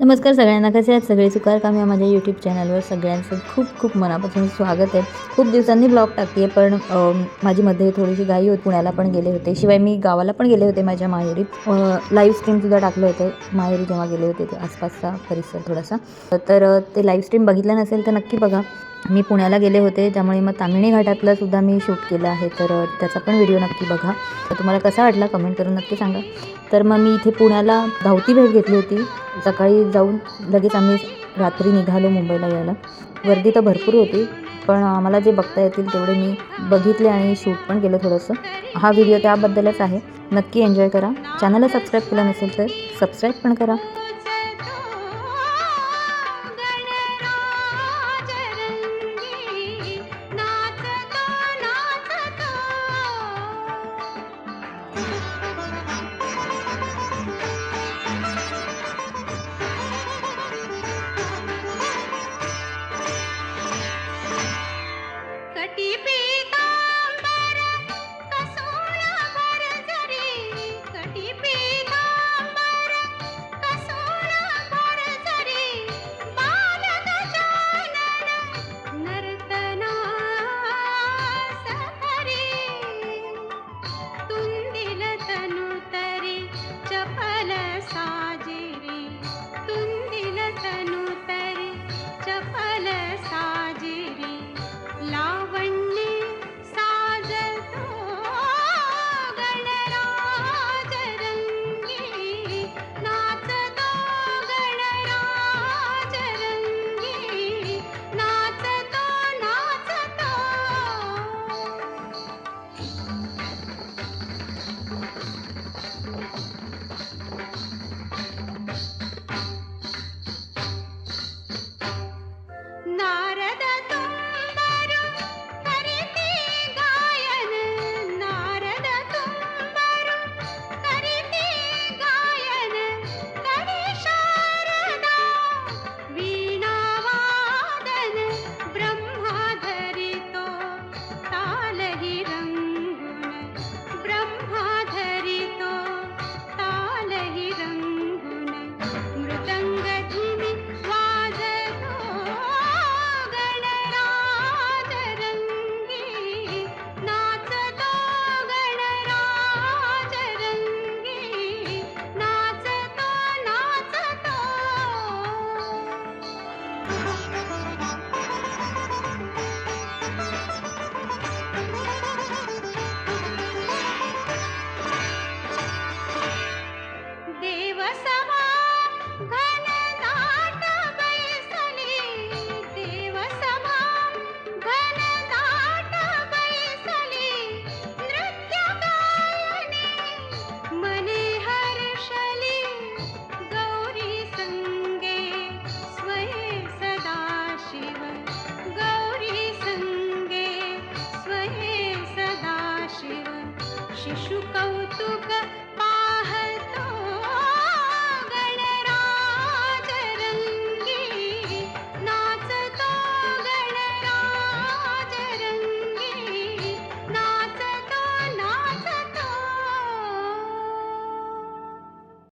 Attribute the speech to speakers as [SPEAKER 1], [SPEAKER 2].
[SPEAKER 1] नमस्कार सगळ्यांना कसे आहेत सगळे? सुकार कामी या माझ्या यूट्यूब चॅनलवर सगळ्यांचं खूप खूप मनापासून स्वागत आहे. खूप दिवसांनी ब्लॉग टाकते पण माझी मध्ये थोडीशी घाई होती पुण्याला पण गेले होते. शिवाय मी गावाला पण गेले होते माझ्या माहेरी लाईव्ह स्ट्रीमसुद्धा टाकलं होतं. माहेरी जेव्हा गेले होते ते आसपासचा परिसर थोडासा. तर ते लाईव्ह स्ट्रीम बघितलं नसेल तर नक्की बघा. मी पुण्याला गेले होते त्यामुळे मग तामिणी घाटातला सुद्धा मी शूट केलं आहे. तर त्याचा पण व्हिडिओ नक्की बघा. तर तुम्हाला कसा वाटला कमेंट करून नक्की सांगा. तर मग मी इथे पुण्याला धावती भेट घेतली होती. सकाळी जाऊन लगेच आम्ही रात्री निघालो मुंबईला यायला. गर्दी तर भरपूर होती पण आम्हाला जे बघता येतील तेवढे मी बघितले आणि शूट पण केलं थोडंसं. हा व्हिडिओ त्याबद्दलच आहे. नक्की एन्जॉय करा. चॅनलला सबस्क्राईब केलं नसेल तर सबस्क्राईब पण करा.
[SPEAKER 2] शिशुकौ